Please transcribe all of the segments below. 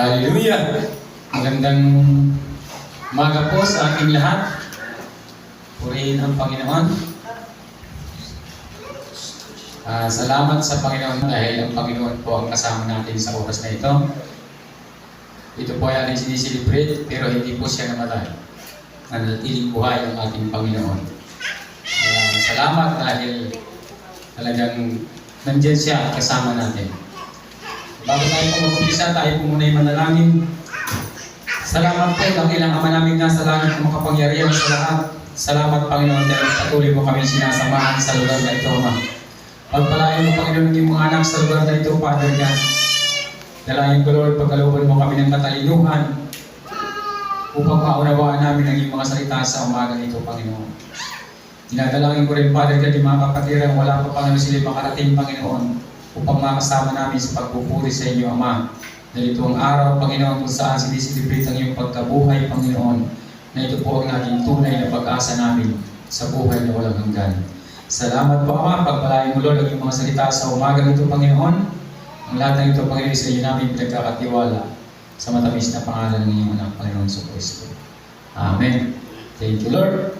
Hallelujah! Magandang umaga po sa ating lahat. Purihin ang Panginoon. Ah, salamat sa Panginoon dahil ang Panginoon po ang kasama natin sa oras na ito. Ito po ay ating sinisilibrate pero hindi po siya namatay. Nanatiling buhay ang ating Panginoon. Ah, salamat dahil talagang nandyan siya kasama natin. Bago tayo mag-umpisa, tayo po muna yung manalangin. Salamat po, dakilang Ama namin nasa langit na makapangyarihan sa lahat. Salamat, Panginoon, dahil patuloy mo kami sinasamahan sa lugar na ito, Ama. Pagpalain mo, Panginoon, yung mga anak sa lugar na ito, Father God. Dalangin ko, Lord, pagkalooban mo kami ng katalinuhan upang maunawaan namin ang iyong mga salita sa umaga nito, Panginoon. Dinadalangin ko rin, Father God, yung mga kapatiran, wala pa, Panginoon, sila makarating, Panginoon, upang makasama namin sa pagpupuri sa inyo, Ama. Dahil ito ang araw, Panginoon, kung saan sinisilibrate ang iyong pagkabuhay, Panginoon, na ito po ang naging tunay na pag-asa namin sa buhay na walang hanggan. Salamat po, Ama. Pagpalain mo, Lord, ang iyong mga salita sa umaga nito, Panginoon. Ang lahat ng ito, Panginoon, sa iyo namin pinagkakatiwala sa matamis na pangalan ng iyong anak, Panginoon sa Kristo. Amen. Thank you, Lord.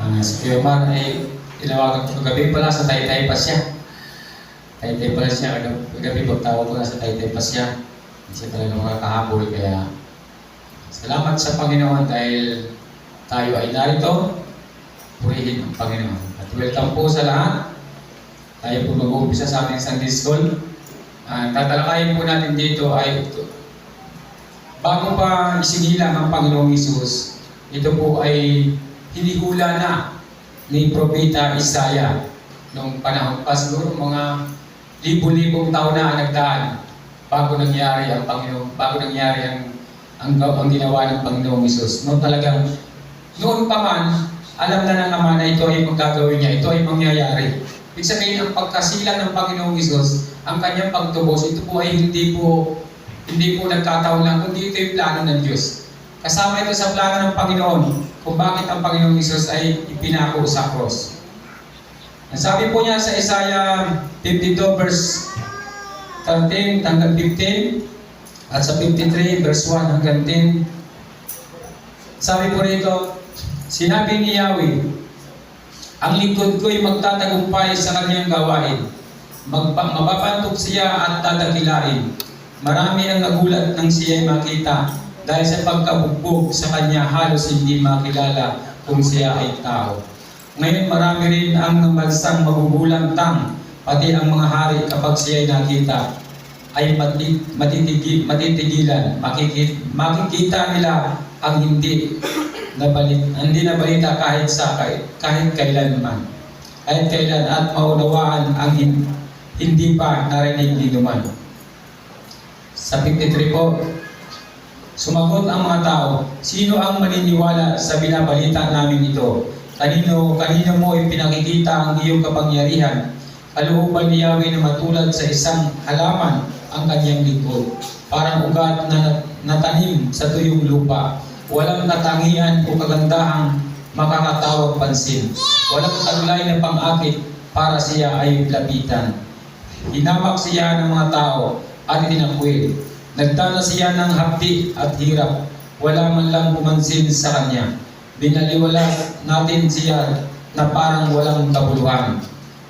Uh, si Kuya Mar ay tinawagan ko gabi pala sa Taytay pa siya. Taytay pala siya, Kag- gabi pagtawag ko na sa Taytay pa siya. Hindi siya talaga makakahabol, kaya salamat sa Panginoon dahil tayo ay narito, purihin ang Panginoon. At welcome po sa lahat. Tayo po mag-uumpisa sa ating Sunday School. Ang tatalakayin po natin dito ay bago pa isinilang ang Panginoong Isus, ito po ay hinihula na ni Propeta Isaiah noong panahon pa siguro mga libo-libong taon na ang nagdaan bago nangyari ang Panginoon, bago nangyari ang ang, ang ginawa ng Panginoong Isus. Noon talagang noon pa man, alam na ng Ama na ito ay magagawin niya, ito ay mangyayari. Ibig sabihin, ang pagkasilang ng Panginoong Isus, ang kanyang pagtubos, ito po ay hindi po hindi po nagkataon lang, kundi ito yung plano ng Diyos. Kasama ito sa plano ng Panginoon kung bakit ang Panginoong Isus ay ipinako sa cross. Sabi po niya sa Isaiah 52 verse 13 hanggang 15 at sa 53 verse 1 hanggang 10 sabi po rito sinabi ni Yahweh ang lingkod ko'y magtatagumpay sa kanyang gawain. Magpa, mapapantok siya at tatakilain. Marami ang nagulat nang siya'y makita dahil sa pagkabugbog sa kanya halos hindi makilala kung siya ay tao ngayon marami rin ang namagsang magugulang tang pati ang mga hari kapag siya'y nakita ay mati- matitigi, matitigilan. Makikita, makikita nila ang hindi nabalit, hindi nabalita kahit sa kahit, kahit kailanman. Kahit kailan at maunawaan ang hin- hindi pa narinig ni Duman. Sa 53 po, sumagot ang mga tao, sino ang maniniwala sa binabalita namin ito? Kanino, kanino mo ipinakikita ang iyong kapangyarihan? Kalooban ni Yahweh na matulad sa isang halaman ang kanyang lingkod. Parang ugat na natanim sa tuyong lupa. Walang katangian o kagandahang makakatawag pansin. Walang taglay na pang-akit para siya ay lapitan. Hinamak siya ng mga tao at tinakwil. Nagtana siya ng hapdi at hirap. Wala man lang pumansin sa kanya. Binaliwala natin siya na parang walang kabuluhan.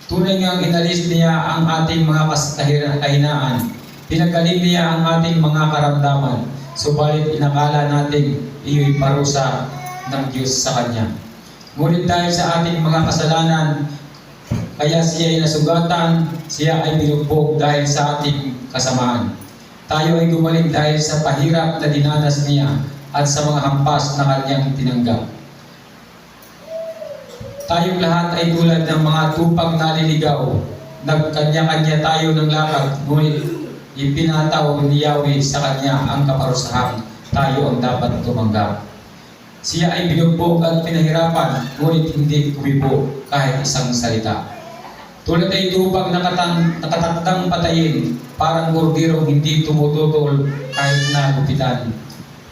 Tunay ngang inalis niya ang ating mga kahinaan. Pinagaling niya ang ating mga karamdaman. Subalit inakala natin iyo'y parusa ng Diyos sa Kanya. Ngunit dahil sa ating mga kasalanan, kaya siya ay nasugatan, siya ay binugbog dahil sa ating kasamaan. Tayo ay gumaling dahil sa pahirap na dinanas niya at sa mga hampas na kanyang tinanggap. Tayong lahat ay tulad ng mga tupang naliligaw. Nagkanya-kanya tayo ng lakad, ngunit ipinataw ni Yahweh sa kanya ang kaparusahan. Tayo ang dapat tumanggap. Siya ay binugbog at pinahirapan, ngunit hindi kumibo kahit isang salita. Tulad ay tupang nakatang, nakatatang patayin, parang bordirong hindi tumututol kahit nagupitan,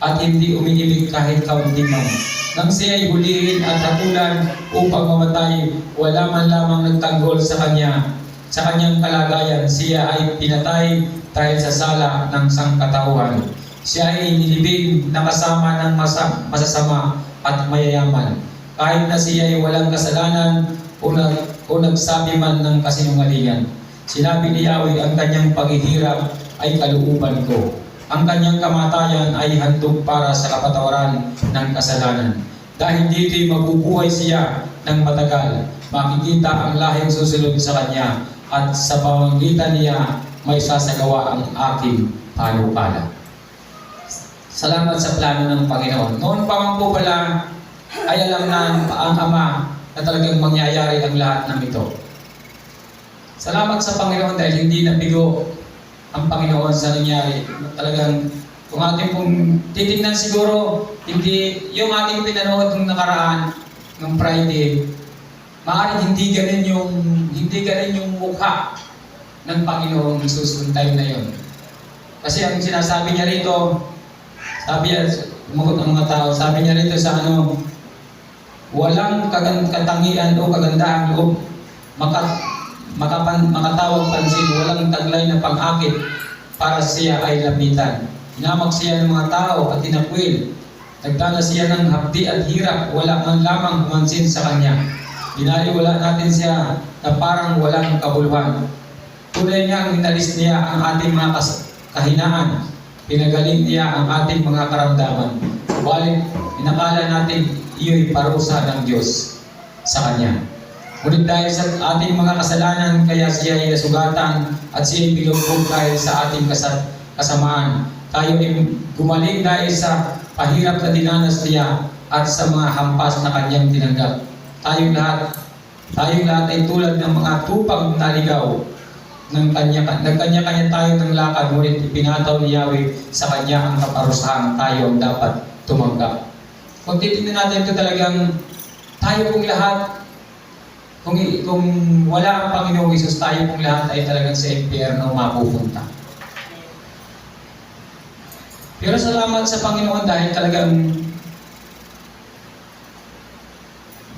at hindi umiibig kahit kaunti man. Nang siya ay hulihin at hakulan upang mamatay, wala man lamang nagtanggol sa kanya. Sa kanyang kalagayan, siya ay pinatay dahil sa sala ng sangkatauhan. Siya ay inilibing na kasama ng masa, masasama at mayayaman. Kahit na siya ay walang kasalanan o, nag, o nagsabi man ng kasinungalingan. Sinabi ni Yahweh, ang kanyang paghihirap ay kalooban ko. Ang kanyang kamatayan ay handog para sa kapatawaran ng kasalanan. Dahil dito'y mabubuhay siya ng matagal, makikita ang lahing susunod sa kanya at sa pamamagitan niya may sasagawa ang aking panukala. Salamat sa plano ng Panginoon. Noon pa man po pala ay alam na ang Ama na talagang mangyayari ang lahat ng ito. Salamat sa Panginoon dahil hindi nabigo ang Panginoon sa nangyari. Talagang kung ating pong titignan siguro, hindi yung ating pinanood nung nakaraan, nung Friday, maaaring hindi ganun yung hindi ganun yung mukha ng Panginoong Jesus nung time na yon. Kasi ang sinasabi niya rito, sabi niya, umagot ang mga tao, sabi niya rito sa ano, walang katangian o kagandahan loob, maka, makapan, makatawag pansin, walang taglay na pang-akit para siya ay lapitan. Hinamag siya ng mga tao at tinakwil. Nagdala siya ng hapdi at hirap, wala man lamang kumansin sa kanya. Binaliwala natin siya na parang walang kabuluhan. Tunay niyang inalis niya ang ating mga kahinaan. Pinagaling niya ang ating mga karamdaman. Subalit, inakala natin iyo'y parusa ng Diyos sa Kanya. Ngunit dahil sa ating mga kasalanan, kaya siya ay nasugatan at siya ay binugbog dahil sa ating kasa- kasamaan. Tayo ay gumaling dahil sa pahirap na dinanas niya at sa mga hampas na kanyang tinanggap. Tayong lahat, tayong lahat ay tulad ng mga tupang naligaw ng kanya, nagkanya-kanya tayo ng lakad, ngunit ipinataw ni Yahweh sa kanya ang kaparusahan tayo ang dapat tumanggap. Kung titignan natin ito talagang tayo pong lahat, kung, kung wala ang Panginoong Isus, tayo pong lahat ay talagang sa impyerno mapupunta. Pero salamat sa Panginoon dahil talagang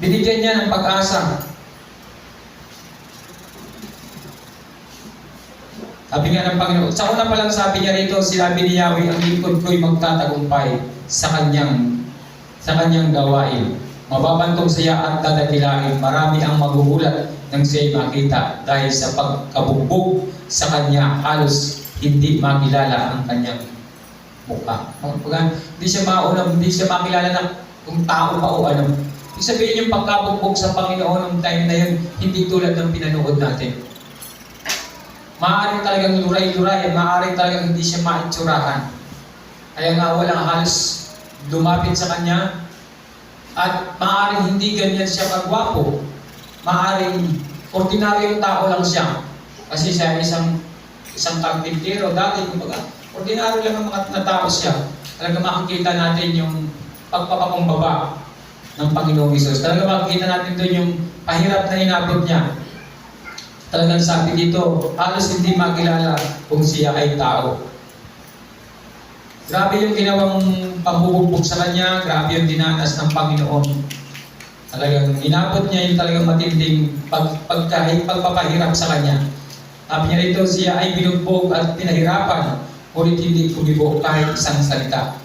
binigyan niya ng pag-asa Sabi nga ng Panginoon, sa una pa lang sabi niya rito, sinabi ni Yahweh, ang lingkod ko'y magtatagumpay sa kanyang sa kanyang gawain. Mababantong siya at dadakilain. Marami ang magugulat nang siya'y makita dahil sa pagkabugbog sa kanya halos hindi makilala ang kanyang mukha. Pag, hindi siya maunang, hindi siya makilala na kung tao pa o ano. Ibig sabihin yung pagkabugbog sa Panginoon ng time na yun, hindi tulad ng pinanood natin. Maaaring talagang luray-luray, maaaring talagang hindi siya maitsurahan. Kaya nga walang halos lumapit sa kanya at maaaring hindi ganyan siya kagwapo. Maaaring ordinaryong tao lang siya. Kasi siya ay isang isang karpintero. Dati, kumbaga, ordinaryo lang ang mga na tao siya. Talaga makikita natin yung pagpapakumbaba ng Panginoong Isus. Talaga makikita natin doon yung pahirap na inabot niya. Talagang sabi dito, halos hindi makilala kung siya ay tao. Grabe yung ginawang pambubugbog sa kanya, grabe yung dinanas ng Panginoon. Talagang inabot niya yung talagang matinding pag, pagkahit, pagpapahirap sa kanya. Sabi niya rito, siya ay binugbog at pinahirapan, ngunit hindi kumibo kahit isang salita.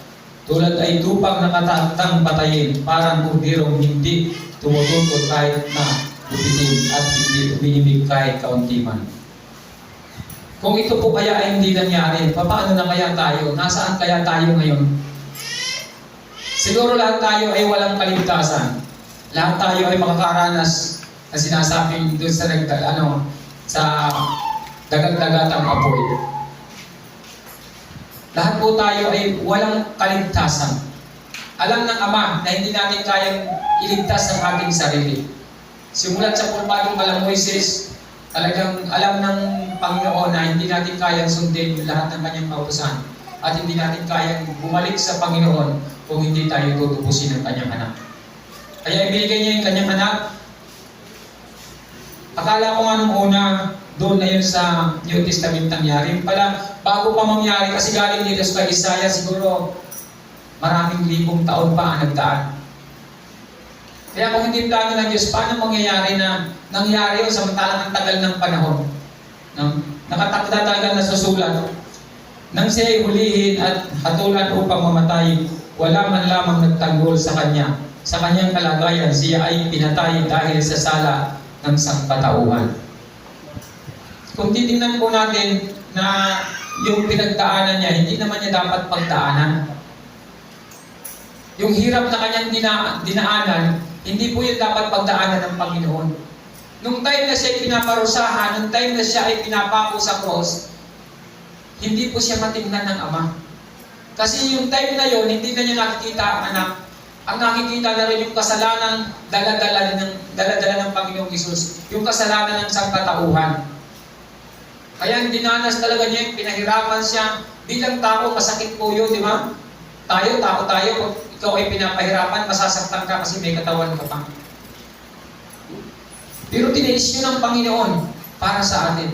Tulad ay tupang nakatatang patayin, parang kurdirong hindi tumututo kahit na bubitin at hindi uminimig kahit kaunti man. Kung ito po kaya ay hindi nangyari, paano na kaya tayo? Nasaan kaya tayo ngayon? Siguro lahat tayo ay walang kaligtasan. Lahat tayo ay makakaranas na sinasabing doon sa nagda, ano, sa dagat-dagatang apoy. Lahat po tayo ay walang kaligtasan. Alam ng Ama na hindi natin kayang iligtas ang ating sarili. Simulat sa pulpadong malang Moises, talagang alam ng Panginoon na hindi natin kayang sundin lahat ng kanyang pautusan at hindi natin kayang bumalik sa Panginoon kung hindi tayo tutubusin ng kanyang anak. Kaya ibinigay niya yung kanyang anak. Akala ko nga nung una, doon na yun sa New Testament nangyari. Pala, bago pa mangyari, kasi galing dito sa Isaiah, siguro maraming libong taon pa ang nagdaan. Kaya kung hindi plano ng Diyos, paano mangyayari na nangyari yun samantalang ang tagal ng panahon? No? Nakatakda talaga na susulat. Nang siya ay hulihin at hatulan upang mamatay, wala man lamang nagtanggol sa kanya. Sa kanyang kalagayan, siya ay pinatay dahil sa sala ng sangkatauhan. Kung titingnan po natin na yung pinagdaanan niya, hindi naman niya dapat pagdaanan. Yung hirap na kanyang dina, dinaanan, hindi po yun dapat pagdaanan ng Panginoon. Nung time na siya ay pinaparusahan, nung time na siya ay pinapako sa cross, hindi po siya matingnan ng Ama. Kasi yung time na yon hindi na niya nakikita ang anak. Ang nakikita na rin yung kasalanan dala-dala ng, dala-dala ng Panginoong Isus. Yung kasalanan ng sangkatauhan. Kaya dinanas talaga niya, pinahirapan siya. Bilang tao, masakit po yun, di ba? Tayo, tao tayo, pag ikaw ay pinapahirapan, masasaktan ka kasi may katawan ka pa. Pero tiniis yun ng Panginoon para sa atin.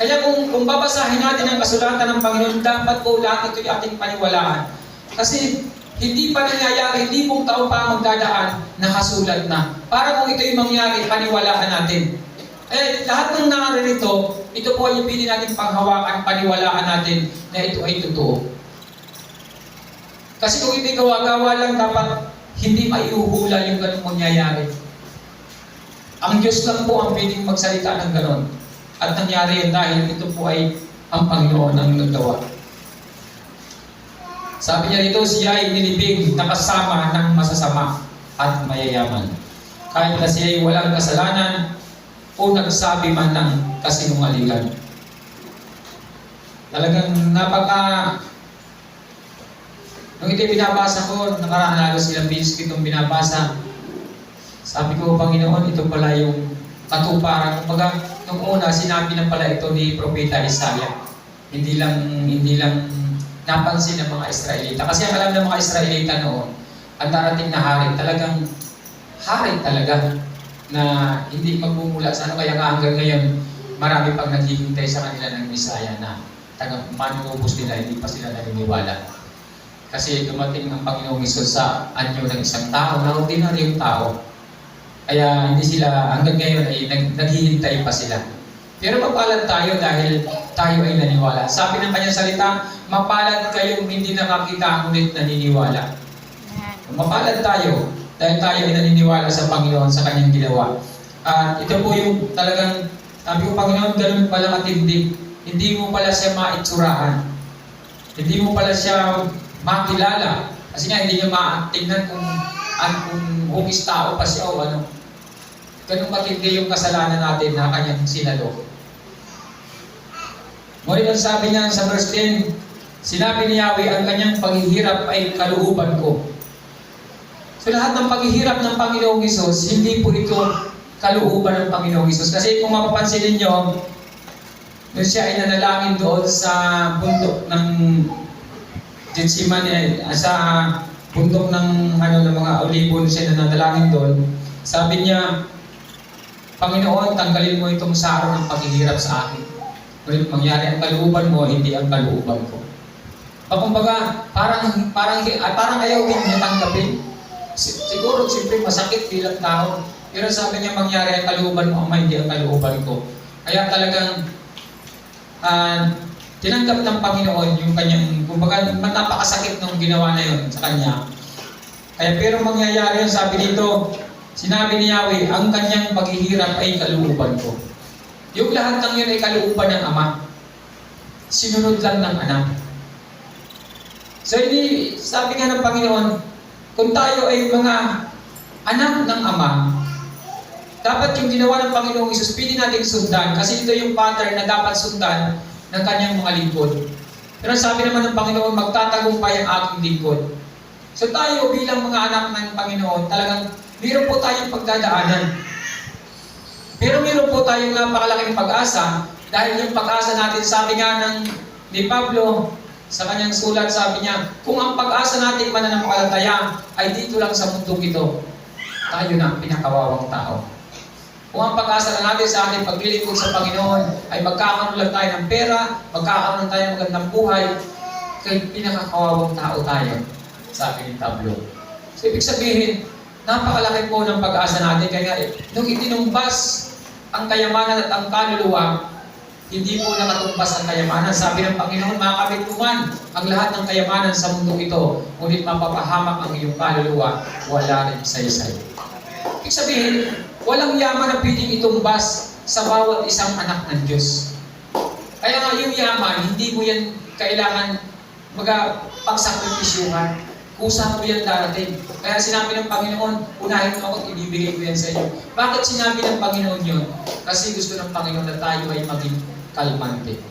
Kaya kung, kung babasahin natin ang kasulatan ng Panginoon, dapat po lahat ito yung ating paniwalaan. Kasi hindi pa nangyayari, hindi pong taon pa magdadaan, nakasulat na. Para kung ito yung mangyari, paniwalaan natin. Eh, lahat ng naririto, ito po ay pili natin panghawakan, paniwalaan natin na ito ay totoo. Kasi kung ito'y gawa-gawa lang, dapat hindi maiuhula yung ganung mangyayari. Ang Diyos lang po ang pwedeng magsalita ng ganon. At nangyari yan dahil ito po ay ang Panginoon ang naggawa. Sabi niya dito, siya ay nilibing na kasama ng masasama at mayayaman. Kahit na siya ay walang kasalanan o nagsabi man ng kasinungalingan. Talagang napaka... Nung ito binabasa ko, nakaraan halos ilang beses ko itong binabasa, sabi ko, Panginoon, ito pala yung katuparan. Kumbaga, nung una, sinabi na pala ito ni Propeta Isaiah. Hindi lang, hindi lang napansin ng mga Israelita. Kasi ang alam ng mga Israelita noon, ang darating na hari, talagang hari talaga na hindi magmumula sa ano. Kaya nga hanggang ngayon, marami pang naghihintay sa kanila ng Misaya na taga manunubos nila, hindi pa sila naniniwala. Kasi dumating ang Panginoong Isus sa anyo ng isang tao, na ordinaryong tao. Kaya hindi sila, hanggang ngayon ay nag, naghihintay pa sila. Pero mapalad tayo dahil tayo ay naniwala. Sabi ng kanyang salita, mapalad kayong hindi nakakita ngunit naniniwala. Mapalad tayo dahil tayo ay naniniwala sa Panginoon sa kanyang ginawa. At ito po yung talagang, sabi ko, Panginoon, ganun pala katindi. Hindi mo pala siya maitsurahan. Hindi mo pala siya makilala. Kasi nga, hindi niya matingnan kung, an, kung hugis tao pa siya o ano. Ganun matindi yung kasalanan natin na kanyang sinalo. Ngunit ang sabi niya sa verse 10, sinabi ni Yahweh, ang kanyang paghihirap ay kalooban ko. So lahat ng paghihirap ng Panginoong Isos, hindi po ito kalooban ng Panginoong Isos. Kasi kung mapapansin ninyo, nung siya ay nanalangin doon sa bundok ng Getsemane, sa bundok ng ano ng mga olibo siya na nanalangin doon, sabi niya, Panginoon, tanggalin mo itong saro ng paghihirap sa akin. Ngunit mangyari ang kalooban mo, hindi ang kalooban ko. O kumbaga, parang, parang, ah, parang ayaw din niya tanggapin. Si- Siguro, siyempre, masakit bilang tao. Pero sabi niya, mangyari ang kalooban mo, ama, hindi ang kalooban ko. Kaya talagang, ah, tinanggap ng Panginoon yung kanyang, kumbaga, napakasakit nung ginawa na yun sa kanya. Kaya pero mangyayari yun, sabi dito, sinabi ni Yahweh, ang kanyang paghihirap ay kalooban ko. Yung lahat ng yun ay kalooban ng Ama. Sinunod lang ng anak. So hindi, sabi nga ng Panginoon, kung tayo ay mga anak ng Ama, dapat yung ginawa ng Panginoong Isus, pili natin sundan. Kasi ito yung pattern na dapat sundan ng kanyang mga lingkod. Pero sabi naman ng Panginoon, magtatagumpay ang aking lingkod. So tayo bilang mga anak ng Panginoon, talagang meron po tayong pagdadaanan. Pero meron po tayong napakalaking pag-asa dahil yung pag-asa natin, sabi nga ng ni Pablo sa kanyang sulat, sabi niya, kung ang pag-asa natin mananampalataya ay dito lang sa mundong ito, tayo na ang pinakawawang tao. Kung ang pag-asa na natin sa ating paglilingkod sa Panginoon ay magkakaroon lang tayo ng pera, magkakaroon tayo ng magandang buhay, kay pinakakawawang tao tayo, sabi ni Pablo. So, ibig sabihin, napakalaki po ng pag-asa natin. Kaya nung itinumbas ang kayamanan at ang kaluluwa, hindi po nakatumbas ang kayamanan. Sabi ng Panginoon, mga kabituman, ang lahat ng kayamanan sa mundong ito, ngunit mapapahamak ang iyong kaluluwa, wala rin saysay. Ibig sabihin, walang yaman na pwedeng itumbas sa bawat isang anak ng Diyos. Kaya nga yung yaman, hindi mo yan kailangan maga pagsakripisyuhan. Kusa mo yan darating. Kaya sinabi ng Panginoon, unahin mo ako at ibibigay ko yan sa inyo. Bakit sinabi ng Panginoon yun? Kasi gusto ng Panginoon na tayo ay maging kalmante.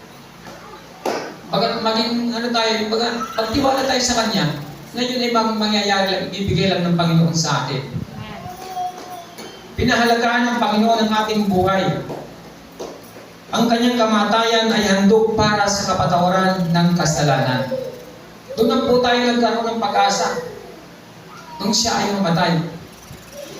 Baga, maging ano tayo, baga, pagtiwala tayo sa Kanya, ngayon ay mangyayari lang, ibibigay lang ng Panginoon sa atin. Pinahalagaan ng Panginoon ang ating buhay. Ang kanyang kamatayan ay handog para sa kapatawaran ng kasalanan. Doon na po tayo nagkaroon ng pag-asa nung siya ay mamatay.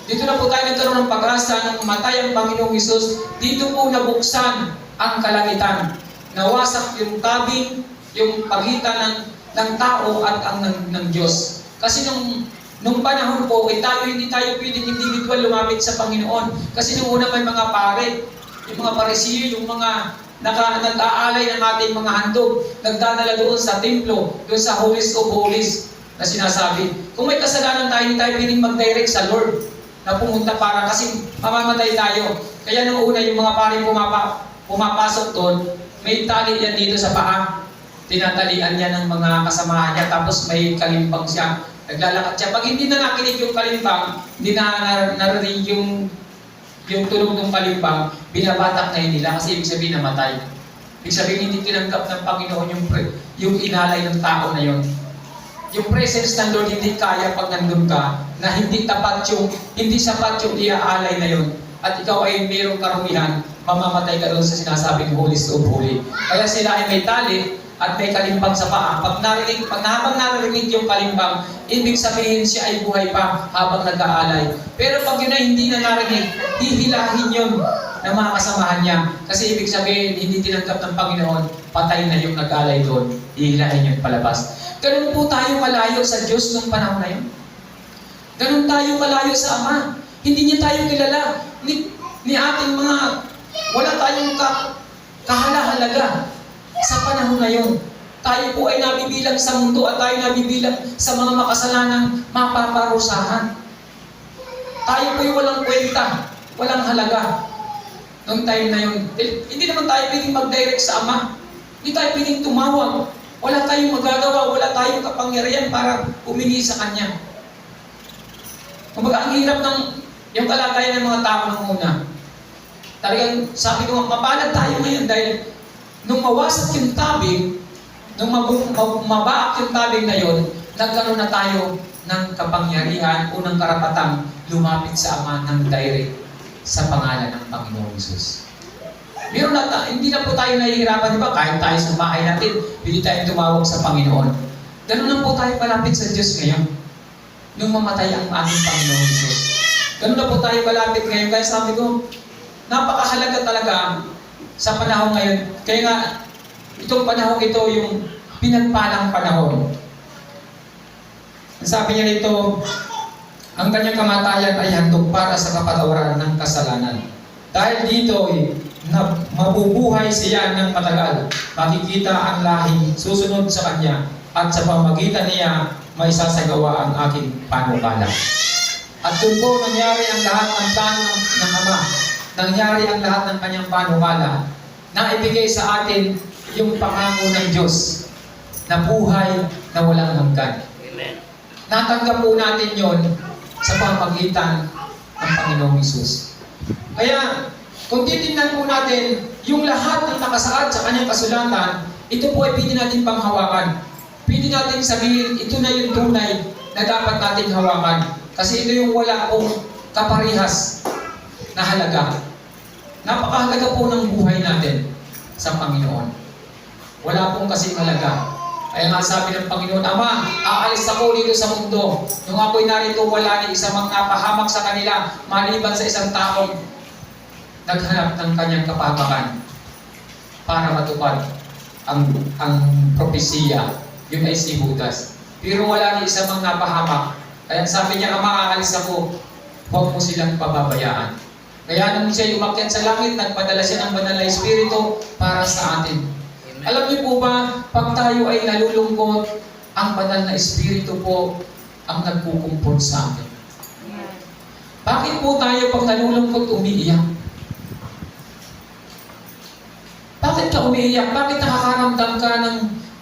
Dito na po tayo nagkaroon ng pag-asa nang mamatay ang Panginoong Isus. Dito po nabuksan ang kalangitan. Nawasak yung tabing, yung pagitan ng, ng tao at ang ng, ng Diyos. Kasi nung Nung panahon po, eh, tayo hindi tayo pwedeng individual lumapit sa Panginoon. Kasi nung una may mga pare, yung mga parisiyo, yung mga naka, nag-aalay ng ating mga handog, nagdadala doon sa templo, doon sa holies of holies na sinasabi. Kung may kasalanan tayo, hindi tayo pwedeng mag-direct sa Lord na pumunta para kasi mamamatay tayo. Kaya nung una, yung mga pare pumapa, pumapasok doon, may tali yan dito sa paa. Tinatalian niya ng mga kasamahan niya, tapos may kalimpang siya. Naglalakad siya. Pag hindi na nakinig yung kalimpang, hindi na nar- narinig yung yung tunog ng kalimpang, binabatak na nila kasi ibig sabihin namatay. Ibig sabihin hindi tinanggap ng Panginoon yung, yung inalay ng tao na yun. Yung presence ng Lord hindi kaya pag nandun ka na hindi tapat yung, hindi sapat yung iaalay na yun. At ikaw ay mayroong karumihan, mamamatay ka doon sa sinasabing Holy of Holy. Kaya sila ay may tali at may kalimbang sa paa. Pag narinig, pag habang narinig yung kalimbang, ibig sabihin siya ay buhay pa habang nag-aalay. Pero pag yun ay hindi na narinig, hihilahin yun ng mga kasamahan niya. Kasi ibig sabihin, hindi tinanggap ng Panginoon, patay na yung nag-aalay doon. Hihilahin yun palabas. Ganun po tayo malayo sa Diyos nung panahon na yun. Ganun tayo malayo sa Ama. Hindi niya tayo kilala. Ni, ni ating mga, wala tayong ka, kahalahalaga sa panahon na yun. Tayo po ay nabibilang sa mundo at tayo nabibilang sa mga makasalanang mapaparusahan. Tayo po ay walang kwenta, walang halaga. Noong time na yun, eh, hindi naman tayo pwedeng mag-direct sa Ama. Hindi tayo pwedeng tumawag. Wala tayong magagawa, wala tayong kapangyarihan para humingi sa Kanya. Kumbaga, ang hirap ng yung kalagayan ng mga tao nung una. Talagang sabi ko, mapalad tayo ngayon dahil nung mawasak yung tabing, nung mabaak yung tabing na yun, nagkaroon na tayo ng kapangyarihan o ng karapatang lumapit sa Ama ng direct sa pangalan ng Panginoong Isus. Meron na hindi na po tayo nahihirapan, di ba? Kahit tayo sa bahay natin, hindi tayo tumawag sa Panginoon. Ganun lang po tayo palapit sa Diyos ngayon. Nung mamatay ang ating Panginoong Isus. Ganun na po tayo palapit ngayon. Kaya sabi ko, napakahalaga talaga sa panahon ngayon. Kaya nga, itong panahon ito yung pinagpalang panahon. Ang sabi niya rito, ang kanyang kamatayan ay handog para sa kapatawaran ng kasalanan. Dahil dito, eh, na mabubuhay siya ng matagal. Makikita ang lahing susunod sa kanya at sa pamagitan niya may sasagawa ang aking panukala. At doon po nangyari ang lahat ng plano ng Ama. Nangyari ang lahat ng kanyang panukala na ibigay sa atin yung pangako ng Diyos na buhay na walang hanggan. Natanggap po natin yon sa pamagitan ng Panginoong Isus. Kaya, kung titingnan po natin yung lahat ng nakasaad sa kanyang kasulatan, ito po ay pwede natin panghawakan. Pwede natin sabihin, ito na yung tunay na dapat nating hawakan. Kasi ito yung wala pong kaparihas na halaga. Napakahalaga po ng buhay natin sa Panginoon. Wala pong kasing halaga. Kaya nga sabi ng Panginoon, Ama, aalis ako dito sa mundo. Nung ako'y narito, wala ni isa mang napahamak sa kanila, maliban sa isang taong naghanap ng kanyang kapatakan para matupad ang ang propesiya. Yun ay si Judas. Pero wala ni isa mang napahamak. Kaya sabi niya, Ama, aalis ako. Huwag mo silang pababayaan. Kaya nung siya umakyat sa langit, nagpadala siya ng banal na Espiritu para sa atin. Alam niyo po ba, pag tayo ay nalulungkot, ang banal na Espiritu po ang nagkukumport sa atin. Bakit po tayo pag nalulungkot umiiyak? Bakit ka umiiyak? Bakit nakakaramdam ka ng,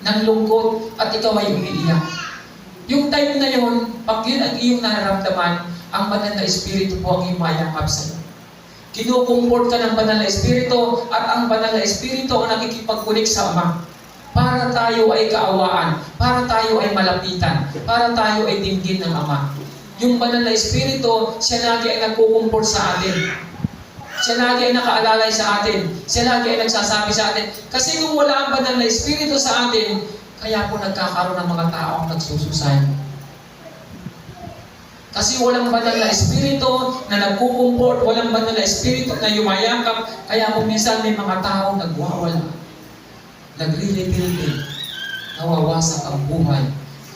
ng lungkot at ikaw ay umiiyak? Yung time na yon, pag yun ang iyong nararamdaman, ang banal na Espiritu po ang imayakap sa iyo. Kinukumport ka ng banal na Espiritu at ang banal na Espiritu ang nakikipagkulik sa Ama. Para tayo ay kaawaan, para tayo ay malapitan, para tayo ay dinggin ng Ama. Yung banal na Espiritu, siya lagi ay nagkukumport sa atin. Siya lagi ay nakaalalay sa atin. Siya lagi ay nagsasabi sa atin. Kasi kung wala ang banal na Espiritu sa atin, kaya po nagkakaroon ng mga tao ang nagsususay. Kasi walang banal na Espiritu na nagkukumport, walang banal na Espiritu na yumayakap, kaya po minsan may mga tao nagwawala. Nagrilipilipil. Nawawasak ang buhay.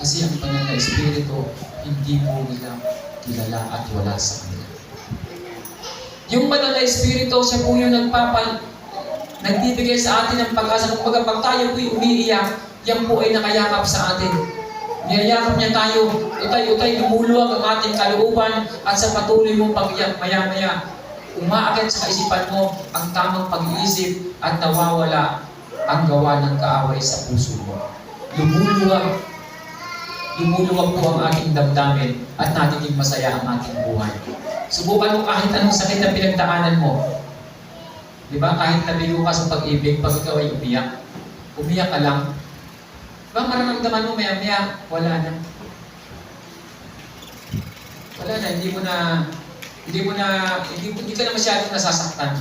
Kasi ang banal na Espiritu, hindi po nila kilala at wala sa kanila. Yung banal na Espiritu, siya po yung nagpapal, nagbibigay sa atin ng pag-asa. Kung pag tayo po'y umiiyak, yan po ay nakayakap sa atin. Niyayakap niya tayo, utay-utay, lumuluwag ang ating kalooban at sa patuloy mong pag-iyak maya-maya, umaakit sa kaisipan mo ang tamang pag-iisip at nawawala ang gawa ng kaaway sa puso mo. Lumuluwag, lumuluwag po ang ating damdamin at nagiging masaya ang ating buhay. Subukan mo kahit anong sakit na pinagdaanan mo. Di ba? Kahit nabigo ka sa pag-ibig, pag ikaw ay umiyak, umiyak ka lang, Ba, mararamdaman mo maya-maya, wala na. Wala na, hindi mo na, hindi mo na, hindi, hindi ka na masyadong nasasaktan.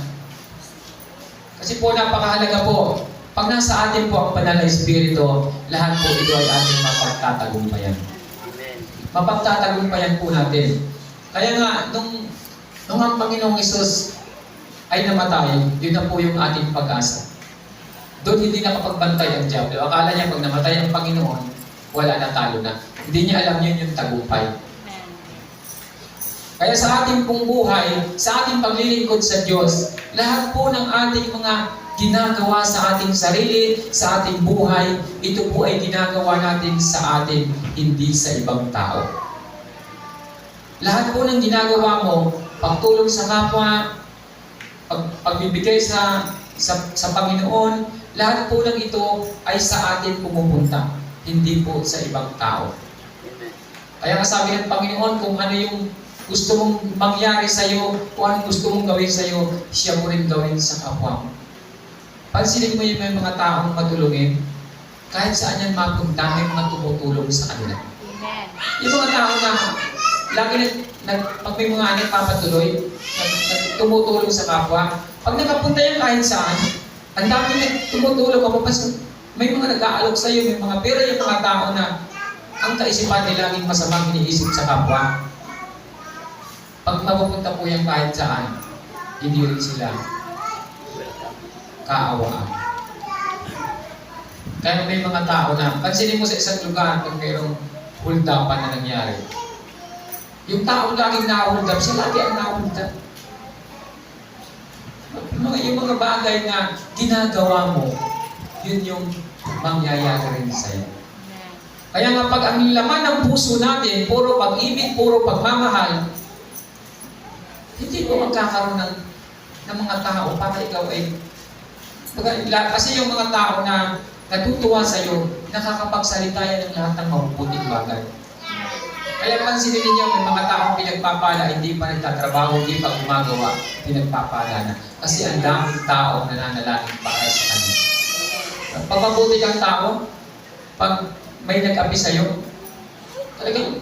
Kasi po, napakahalaga po, pag nasa atin po ang banal na Espiritu, lahat po ito ay ating mapagtatagumpayan. Mapagtatagumpayan po natin. Kaya nga, nung, nung ang Panginoong Isus ay namatay, yun na po yung ating pag-asa. Doon hindi nakapagbantay ang Diablo. Akala niya pag namatay ang Panginoon, wala na talo na. Hindi niya alam yun yung tagumpay. Kaya sa ating pong buhay, sa ating paglilingkod sa Diyos, lahat po ng ating mga ginagawa sa ating sarili, sa ating buhay, ito po ay ginagawa natin sa atin, hindi sa ibang tao. Lahat po ng ginagawa mo, pagtulong sa kapwa, pag, pagbibigay sa, sa, sa Panginoon, lahat po ng ito ay sa atin pumupunta, hindi po sa ibang tao. Kaya nga sabi ng Panginoon, kung ano yung gusto mong mangyari sa iyo, kung anong gusto mong gawin sa iyo, siya mo rin gawin sa kapwa mo. Pansinin mo yung may mga taong matulungin, kahit saan yan mapunta, may mga tumutulong sa kanila. Amen. Yung mga tao na lagi nag, nag pag may mga anak papatuloy, nag, nag, tumutulong sa kapwa, pag nakapunta yan kahit saan, ang dami nag tumutulong, kapapasok, may mga nag-aalok sa iyo, may mga pero yung mga tao na ang kaisipan nila laging masamang iniisip sa kapwa. Pag mapupunta po yan kahit saan, hindi rin sila kaawaan. Kaya may mga tao na, pansinin mo sa isang lugar kung mayroong huldapan na nangyari. Yung tao laging nahuldap, siya lagi ang nahuldap. Mga, yung mga bagay na ginagawa mo, yun yung mangyayari rin sa'yo. Kaya nga pag ang laman ng puso natin, puro pag-ibig, puro pagmamahal, hindi mo magkakaroon ng, ng mga tao para ikaw ay kasi yung mga tao na natutuwa sa iyo, nakakapagsalita yan ng lahat ng mabubuting bagay. Kaya pansinin ninyo, may mga taong pinagpapala, hindi pa nagtatrabaho, hindi pa gumagawa, pinagpapala na. Kasi ang daming tao nananalangin para sa kanya. Pag mabuti kang tao, pag may nag-api sa'yo, talagang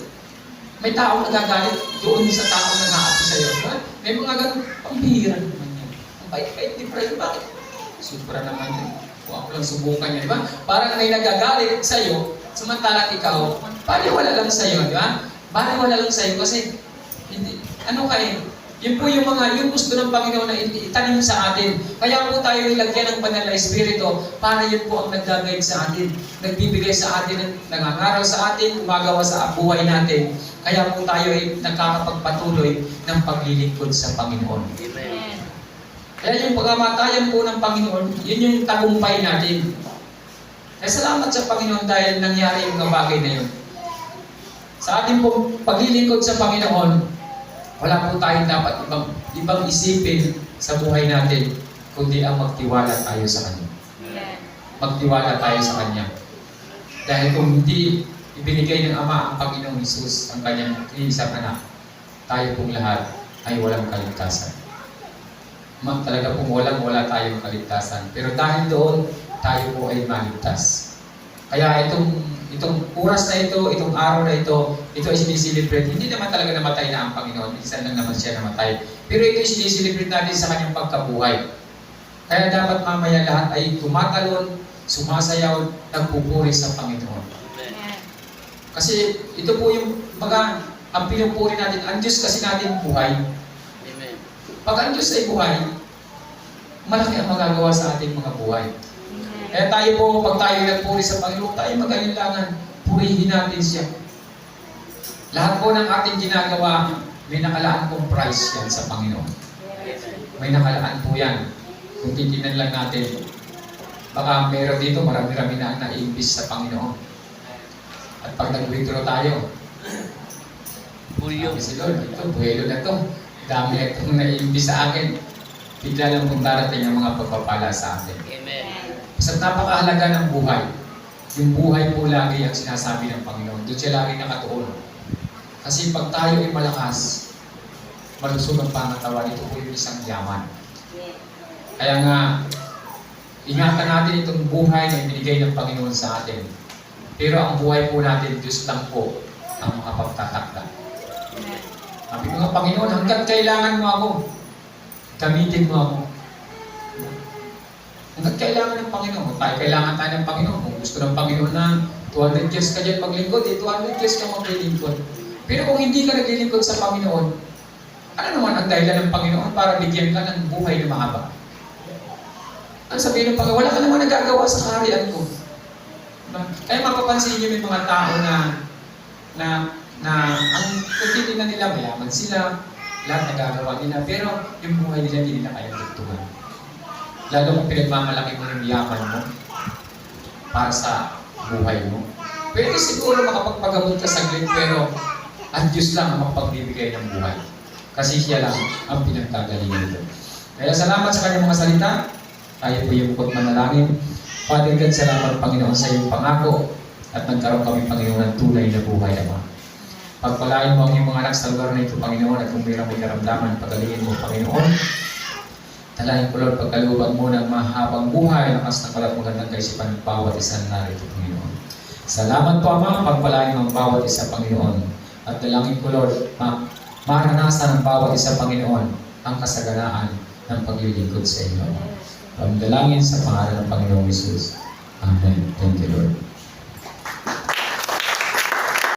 may taong nagagalit doon sa taong nag-aapi sa'yo. May mga ganun, pambihira naman yan. Ang bait-bait ni Fred, bakit? Sobra naman yun. Kung ako lang subukan yan, di ba? Parang may nagagalit sa'yo, samantalang ikaw, wala lang sa'yo, di ba? Wala lang sa'yo kasi, hindi, ano kayo, yun po yung mga, yung gusto ng Panginoon na it- itanim sa atin. Kaya po tayo nilagyan ng banal na Espiritu para yun po ang nagdagay sa atin. Nagbibigay sa atin, nangangaral sa atin, gumagawa sa buhay natin. Kaya po tayo ay nakakapagpatuloy ng paglilingkod sa Panginoon. Amen. Kaya yung pagkamatayan po ng Panginoon, yun yung tagumpay natin. Kaya salamat sa Panginoon dahil nangyari yung mga bagay na yun. Sa ating pong paglilingkod sa Panginoon, wala po tayong dapat ibang, ibang isipin sa buhay natin, kundi ang magtiwala tayo sa Kanya. Magtiwala tayo sa Kanya. Dahil kung hindi ibinigay ng Ama ang Panginoong Isus, ang Kanyang iisang anak, tayo pong lahat ay walang kaligtasan. Ma, talaga pong walang wala tayong kaligtasan. Pero dahil doon, tayo po ay maligtas. Kaya itong itong oras na ito, itong araw na ito, ito ay sinisilibrate. Hindi naman talaga namatay na ang Panginoon. Minsan lang naman siya namatay. Pero ito ay sinisilibrate natin sa kanyang pagkabuhay. Kaya dapat mamaya lahat ay tumatalon, sumasayaw, nagpupuri sa Panginoon. Kasi ito po yung mga ang pinupuri natin, ang Diyos kasi natin buhay. Amen. Pag ang Diyos ay buhay, malaki ang magagawa sa ating mga buhay. Kaya tayo po, pag tayo nagpuri sa Panginoon, tayo magailangan, purihin natin siya. Lahat po ng ating ginagawa, may nakalaan pong price yan sa Panginoon. May nakalaan po yan. Kung titignan lang natin, baka meron dito, marami-rami na ang naiimbis sa Panginoon. At pag nag-withdraw tayo, Pulyo. sabi si Lord, ito, buhelo na to. Dami na itong naiimbis sa akin. Bigla lang kung darating ang mga pagpapala sa akin. Amen. Sa napakahalaga ng buhay. Yung buhay po lagi ang sinasabi ng Panginoon. Doon siya lagi nakatuon. Kasi pag tayo ay malakas, malusog ang pangatawan, ito po yung isang yaman. Kaya nga, ingatan natin itong buhay na ibinigay ng Panginoon sa atin. Pero ang buhay po natin, Diyos lang po ang makapagtatakda. Sabi ko nga, Panginoon, hanggat kailangan mo ako, gamitin mo ako. Hanggat kailangan ng Panginoon, tayo kailangan tayo ng Panginoon. Kung gusto ng Panginoon na 200 years ka dyan maglingkod, eh 200 years ka maglilingkod. Pero kung hindi ka naglilingkod sa Panginoon, ano naman ang dahilan ng Panginoon para bigyan ka ng buhay na mahaba? Ang sabihin ng Panginoon, wala ka naman nagagawa sa kaharian ko. Kaya mapapansin niyo may mga tao na na na ang kung titignan nila mayaman sila, lahat nagagawa nila, pero yung buhay nila hindi nila kaya tugtugan. Lalo kung pinagmamalaki mo yung yaman mo para sa buhay mo. Pwede siguro makapagpagamot ka saglit, pero ang Diyos lang ang makapagbibigay ng buhay. Kasi siya lang ang pinagkagalingan nito. Kaya salamat sa kanyang mga salita. Tayo po yung bukod manalangin. Father God, salamat Panginoon sa iyong pangako at nagkaroon kami Panginoon ng tunay na buhay Ama. Pagpalain mo ang iyong mga anak sa lugar na ito, Panginoon, at kung mayroong may karamdaman, pagalingin mo, Panginoon. Talahin ko, Lord, pagkalubag mo ng mahabang buhay, lakas ng kalat magandang kaisipan ng bawat isa na narito, Panginoon. Salamat po, Ama, pagpalain ang bawat isa, Panginoon. At dalangin ko, Lord, ma maranasan ng bawat isa, Panginoon, ang kasaganaan ng paglilingkod sa inyo. Pagdalangin sa pangalan ng Panginoong Jesus. Amen. Thank you, Lord.